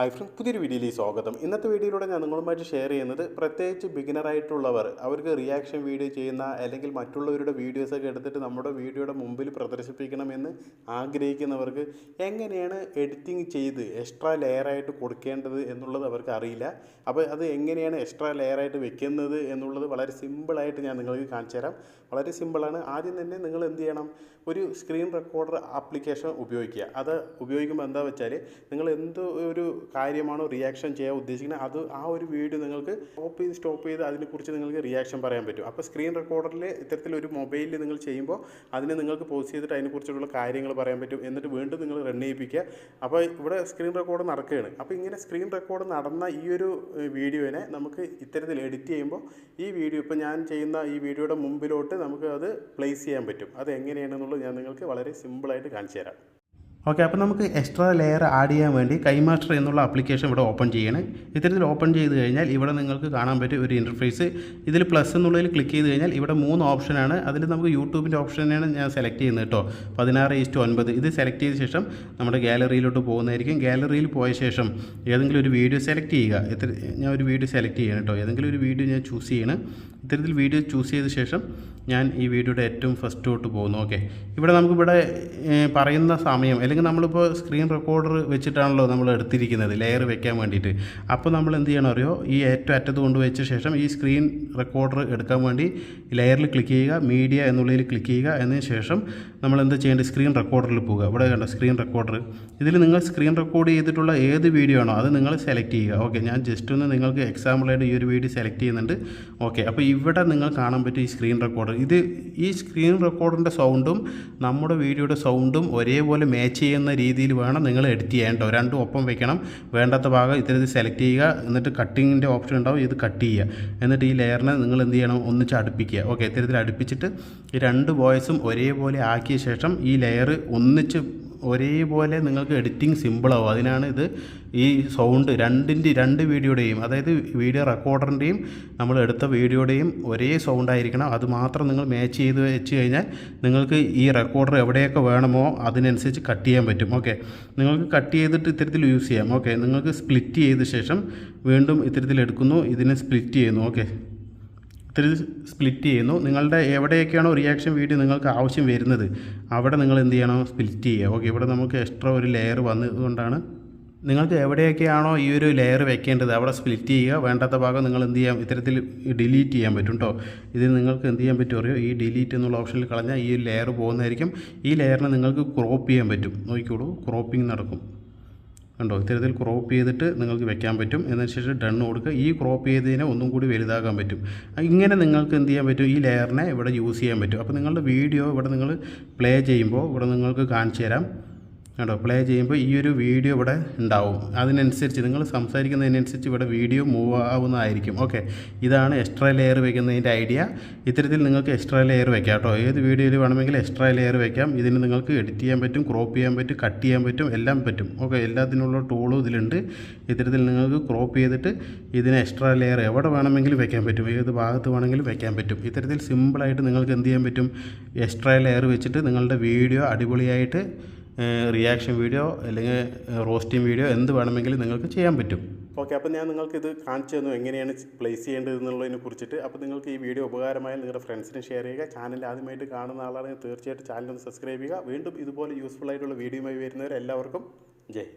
Hi friends പുതിയൊരു വീഡിയോയിലേക്ക് സ്വാഗതം. ഇന്നത്തെ വീഡിയോയിലൂടെ ഞാൻ നിങ്ങളുമായിട്ട് ഷെയർ ചെയ്യുന്നത് പ്രത്യേകിച്ച് ബിഗിനറായിട്ടുള്ളവർ അവർക്ക് റിയാക്ഷൻ വീഡിയോ ചെയ്യുന്ന അല്ലെങ്കിൽ മറ്റുള്ളവരുടെ വീഡിയോസൊക്കെ എടുത്തിട്ട് നമ്മുടെ വീഡിയോയുടെ മുമ്പിൽ പ്രദർശിപ്പിക്കണമെന്ന് ആഗ്രഹിക്കുന്നവർക്ക് എങ്ങനെയാണ് എഡിറ്റിംഗ് ചെയ്ത് എക്സ്ട്രാ ലെയറായിട്ട് കൊടുക്കേണ്ടത് എന്നുള്ളത് അവർക്ക് അറിയില്ല. അപ്പോൾ അത് എങ്ങനെയാണ് എക്സ്ട്രാ ലെയറായിട്ട് വെക്കുന്നത് എന്നുള്ളത് വളരെ സിമ്പിളായിട്ട് ഞാൻ നിങ്ങൾക്ക് കാണിച്ചു തരാം. വളരെ സിമ്പിളാണ് ആദ്യം തന്നെ നിങ്ങൾ എന്ത് ചെയ്യണം? ഒരു സ്ക്രീൻ റെക്കോർഡർ ആപ്ലിക്കേഷൻ ഉപയോഗിക്കുക. അത് ഉപയോഗിക്കുമ്പോൾ എന്താ വെച്ചാൽ നിങ്ങൾ എന്ത് ഒരു കാര്യമാണോ റിയാക്ഷൻ ചെയ്യാൻ ഉദ്ദേശിക്കുന്നത്? അത് ആ ഒരു വീഡിയോ നിങ്ങൾക്ക് സ്റ്റോപ്പ് ചെയ്ത് സ്റ്റോപ്പ് ചെയ്ത് അതിനെക്കുറിച്ച് നിങ്ങൾക്ക് റിയാക്ഷൻ പറയാൻ പറ്റും. അപ്പോൾ സ്ക്രീൻ റെക്കോർഡറിൽ ഇത്തരത്തിലൊരു മൊബൈലിൽ നിങ്ങൾ ചെയ്യുമ്പോൾ അതിനെ നിങ്ങൾക്ക് പോസ് ചെയ്തിട്ട് അതിനെക്കുറിച്ചുള്ള കാര്യങ്ങൾ പറയാൻ പറ്റും. എന്നിട്ട് വീണ്ടും നിങ്ങൾ റൺ ചെയ്യിപ്പിക്കുക. അപ്പോൾ ഇവിടെ സ്ക്രീൻ റെക്കോർഡ് നടക്കുകയാണ്. അപ്പോൾ ഇങ്ങനെ സ്ക്രീൻ റെക്കോർഡ് നടന്ന ഈ ഒരു വീഡിയോനെ നമുക്ക് ഇത്തരത്തിൽ എഡിറ്റ് ചെയ്യുമ്പോൾ ഈ വീഡിയോ ഇപ്പോൾ ഞാൻ ചെയ്യുന്ന ഈ വീഡിയോയുടെ മുമ്പിലോട്ട് നമുക്ക് അത് പ്ലേസ് ചെയ്യാൻ പറ്റും. അത് എങ്ങനെയാണെന്നുള്ളത് ഞാൻ നിങ്ങൾക്ക് വളരെ സിമ്പിളായിട്ട് കാണിച്ചു തരാം. ഓക്കെ അപ്പോൾ നമുക്ക് എക്സ്ട്രാ ലെയർ ആഡ് ചെയ്യാൻ വേണ്ടി കൈമാസ്റ്റർ എന്നുള്ള ആപ്ലിക്കേഷൻ ഇവിടെ ഓപ്പൺ ചെയ്യണം. ഇത്തരത്തിൽ ഓപ്പൺ ചെയ്ത് കഴിഞ്ഞാൽ ഇവിടെ നിങ്ങൾക്ക് കാണാൻ പറ്റും ഒരു ഇന്റർഫേസ് ഇതിൽ പ്ലസ് എന്നുള്ളതിൽ ക്ലിക്ക് ചെയ്ത് കഴിഞ്ഞാൽ ഇവിടെ മൂന്ന് ഓപ്ഷനാണ് അതിൽ നമുക്ക് യൂട്യൂബിന്റെ ഓപ്ഷനാണ് ഞാൻ സെലക്ട് ചെയ്യുന്നത് കേട്ടോ പതിനാറ് ഈസ്റ്റ് ഒൻപത്. ഇത് സെലക്ട് ചെയ്ത ശേഷം നമ്മുടെ ഗാലറിയിലോട്ട് പോകുന്നതായിരിക്കും. ഗാലറിയിൽ പോയ ശേഷം ഏതെങ്കിലും ഒരു വീഡിയോ സെലക്ട് ചെയ്യുക. ഇത്ര ഞാൻ ഒരു വീഡിയോ സെലക്ട് ചെയ്യണം കേട്ടോ ഏതെങ്കിലും ഒരു വീഡിയോ ഞാൻ ചൂസ് ചെയ്യണം. ഇത്തരത്തിൽ വീഡിയോ ചൂസ് ചെയ്ത ശേഷം ഞാൻ ഈ വീഡിയോയുടെ ഏറ്റവും ഫസ്റ്റ് ഫസ്റ്റോട്ട് പോകുന്നു. ഓക്കെ ഇവിടെ നമുക്കിവിടെ പറയുന്ന സമയം അല്ലെങ്കിൽ നമ്മളിപ്പോൾ സ്ക്രീൻ റെക്കോർഡർ വെച്ചിട്ടാണല്ലോ നമ്മൾ എടുത്തിരിക്കുന്നത് ലെയർ വെക്കാൻ വേണ്ടിയിട്ട്. അപ്പോൾ നമ്മൾ എന്ത് ചെയ്യണം അറിയോ? ഈ ഏറ്റവും അറ്റത്ത് കൊണ്ട് വെച്ച ശേഷം ഈ സ്ക്രീൻ റെക്കോർഡർ എടുക്കാൻ വേണ്ടി ലെയറിൽ ക്ലിക്ക് ചെയ്യുക മീഡിയ എന്നുള്ളതിൽ ക്ലിക്ക് ചെയ്യുക എന്നതിന് ശേഷം നമ്മൾ എന്ത് ചെയ്യേണ്ടത്? സ്ക്രീൻ റെക്കോർഡറിൽ പോവുക. ഇവിടെ കണ്ടോ സ്ക്രീൻ റെക്കോർഡർ ഇതിൽ നിങ്ങൾ സ്ക്രീൻ റെക്കോർഡ് ചെയ്തിട്ടുള്ള ഏത് വീഡിയോ ആണോ അത് നിങ്ങൾ സെലക്ട് ചെയ്യുക. ഓക്കെ ഞാൻ ജസ്റ്റ് ഒന്ന് നിങ്ങൾക്ക് എക്സാമ്പിളായിട്ട് ഈ ഒരു വീഡിയോ സെലക്ട് ചെയ്യുന്നുണ്ട്. ഓക്കെ അപ്പോൾ ഇവിടെ നിങ്ങൾ കാണാൻ പറ്റും ഈ സ്ക്രീൻ റെക്കോർഡർ ഇത് ഈ സ്ക്രീൻ റെക്കോർഡറിന്റെ സൗണ്ടും നമ്മുടെ വീഡിയോയുടെ സൗണ്ടും ഒരേപോലെ മാച്ച് ചെയ്യുന്ന രീതിയിൽ വേണം നിങ്ങൾ എഡിറ്റ് ചെയ്യേണ്ടോ രണ്ടും ഒപ്പം വെക്കണം. വേണ്ടാത്ത ഭാഗം ഇത്തരത്തിൽ സെലക്ട് ചെയ്യുക. എന്നിട്ട് കട്ടിങ്ങിന്റെ ഓപ്ഷൻ ഉണ്ടാവും. ഇത് കട്ട് ചെയ്യുക. എന്നിട്ട് ഈ ലെയറിനെ നിങ്ങൾ എന്ത് ചെയ്യണം? ഒന്നിച്ച് അടുപ്പിക്കുക. ഓക്കെ ഇത്തരത്തിൽ അടുപ്പിച്ചിട്ട് ഈ രണ്ട് വോയിസും ഒരേപോലെ ആക്കിയ ശേഷം ഈ ലെയർ ഒന്നിച്ച് ഒരേപോലെ നിങ്ങൾക്ക് എഡിറ്റിംഗ് സിമ്പിളാവും. അതിനാണ് ഇത് ഈ സൗണ്ട് രണ്ടിന്റെ രണ്ട് വീഡിയോയുടെയും അതായത് വീഡിയോ റെക്കോർഡറിന്റെയും നമ്മൾ എടുത്ത വീഡിയോയുടെയും ഒരേ സൗണ്ട് ആയിരിക്കണം അത് മാത്രം നിങ്ങൾ മാച്ച് ചെയ്ത് വെച്ച് കഴിഞ്ഞാൽ നിങ്ങൾക്ക് ഈ റെക്കോർഡർ എവിടെയൊക്കെ വേണമോ അതിനനുസരിച്ച് കട്ട് ചെയ്യാൻ പറ്റും. ഓക്കെ. നിങ്ങൾക്ക് കട്ട് ചെയ്തിട്ട് ഇത്തരത്തിൽ യൂസ് ചെയ്യാം. ഓക്കെ. നിങ്ങൾക്ക് സ്പ്ലിറ്റ് ചെയ്ത ശേഷം വീണ്ടും ഇത്തരത്തിൽ എടുക്കുന്നു. ഇതിനെ സ്പ്ലിറ്റ് ചെയ്യുന്നു. ഓക്കെ. ഇത്തിരി സ്പ്ലിറ്റ് ചെയ്യുന്നു. നിങ്ങളുടെ എവിടെയൊക്കെയാണോ റിയാക്ഷൻ വീഡിയോ നിങ്ങൾക്ക് ആവശ്യം വരുന്നത് അവിടെ നിങ്ങൾ എന്ത് ചെയ്യണം? സ്പ്ലിറ്റ് ചെയ്യുക. ഓക്കെ ഇവിടെ നമുക്ക് എക്സ്ട്രാ ഒരു ലെയർ വന്നതുകൊണ്ടാണ് നിങ്ങൾക്ക് എവിടെയൊക്കെയാണോ ഈ ഒരു ലെയർ വെക്കേണ്ടത് അവിടെ സ്പ്ലിറ്റ് ചെയ്യുക. വേണ്ടാത്ത ഭാഗം നിങ്ങൾ എന്ത് ചെയ്യാം? ഇത്തരത്തിൽ ഡിലീറ്റ് ചെയ്യാൻ പറ്റും കേട്ടോ ഇത് നിങ്ങൾക്ക് എന്ത് ചെയ്യാൻ പറ്റും അറിയോ? ഈ ഡിലീറ്റ് എന്നുള്ള ഓപ്ഷനിൽ കളഞ്ഞാൽ ഈ ലെയർ പോകുന്നതായിരിക്കും. ഈ ലെയറിനെ നിങ്ങൾക്ക് ക്രോപ്പ് ചെയ്യാൻ പറ്റും. നോക്കിക്കോളൂ. ക്രോപ്പിംഗ് നടക്കും. കണ്ടോ? ഇത്തരത്തിൽ ക്രോപ്പ് ചെയ്തിട്ട് നിങ്ങൾക്ക് വെക്കാൻ പറ്റും. എന്നതിന് ശേഷം ഡൺ കൊടുക്കുക. ഈ ക്രോപ്പ് ചെയ്തതിനെ ഒന്നും കൂടി വലുതാക്കാൻ പറ്റും. ഇങ്ങനെ നിങ്ങൾക്ക് എന്ത് ചെയ്യാൻ പറ്റും? ഈ ലെയറിനെ ഇവിടെ യൂസ് ചെയ്യാൻ പറ്റും. അപ്പോൾ നിങ്ങളുടെ വീഡിയോ ഇവിടെ നിങ്ങൾ പ്ലേ ചെയ്യുമ്പോൾ ഇവിടെ നിങ്ങൾക്ക് കാണിച്ചു തരാം. കണ്ടോ? പ്ലേ ചെയ്യുമ്പോൾ ഈ ഒരു വീഡിയോ ഇവിടെ ഉണ്ടാവും. അതിനനുസരിച്ച് നിങ്ങൾ സംസാരിക്കുന്നതിനനുസരിച്ച് ഇവിടെ വീഡിയോ മൂവ് ആവുന്നതായിരിക്കും. ഓക്കെ ഇതാണ് എക്സ്ട്രാ ലെയർ വെക്കുന്നതിന്റെ ഐഡിയ ഇത്തരത്തിൽ നിങ്ങൾക്ക് എക്സ്ട്രാ ലെയർ വെക്കാം കേട്ടോ. ഏത് വീഡിയോയിൽ വേണമെങ്കിൽ എക്സ്ട്രാ ലെയർ വെക്കാം. ഇതിന് നിങ്ങൾക്ക് എഡിറ്റ് ചെയ്യാൻ പറ്റും ക്രോപ്പ് ചെയ്യാൻ പറ്റും കട്ട് ചെയ്യാൻ പറ്റും എല്ലാം പറ്റും. ഓക്കെ എല്ലാത്തിനുള്ള ടൂളും ഇതിലുണ്ട്. ഇത്തരത്തിൽ നിങ്ങൾക്ക് ക്രോപ്പ് ചെയ്തിട്ട് ഇതിന് എക്സ്ട്രാ ലെയർ എവിടെ വേണമെങ്കിലും വെക്കാൻ പറ്റും. ഏത് ഭാഗത്ത് വേണമെങ്കിലും വെക്കാൻ പറ്റും. ഇത്തരത്തിൽ സിമ്പിളായിട്ട് നിങ്ങൾക്ക് എന്ത് ചെയ്യാൻ പറ്റും? എക്സ്ട്രാ ലെയർ വെച്ചിട്ട് നിങ്ങളുടെ വീഡിയോ അടിപൊളിയായിട്ട് റിയാക്ഷൻ വീഡിയോ അല്ലെങ്കിൽ റോസ്റ്റിംഗ് വീഡിയോ എന്ത് വേണമെങ്കിലും നിങ്ങൾക്ക് ചെയ്യാൻ പറ്റും. ഓക്കെ അപ്പോൾ ഞാൻ നിങ്ങൾക്ക് ഇത് കാണിച്ചു തന്നു എങ്ങനെയാണ് പ്ലേസ് ചെയ്യേണ്ടത് എന്നുള്ളതിനെ കുറിച്ചിട്ട്. അപ്പോൾ നിങ്ങൾക്ക് ഈ വീഡിയോ ഉപകാരമായി നിങ്ങളുടെ ഫ്രണ്ട്സിന് ഷെയർ ചെയ്യുക. ചാനൽ ആദ്യമായിട്ട് കാണുന്ന ആളാണെങ്കിൽ തീർച്ചയായിട്ടും ചാനൽ ഒന്ന് സബ്സ്ക്രൈബ് ചെയ്യുക. വീണ്ടും ഇതുപോലെ യൂസ്ഫുൾ ആയിട്ടുള്ള വീഡിയോയുമായി വരുന്നവർ എല്ലാവർക്കും ജയ്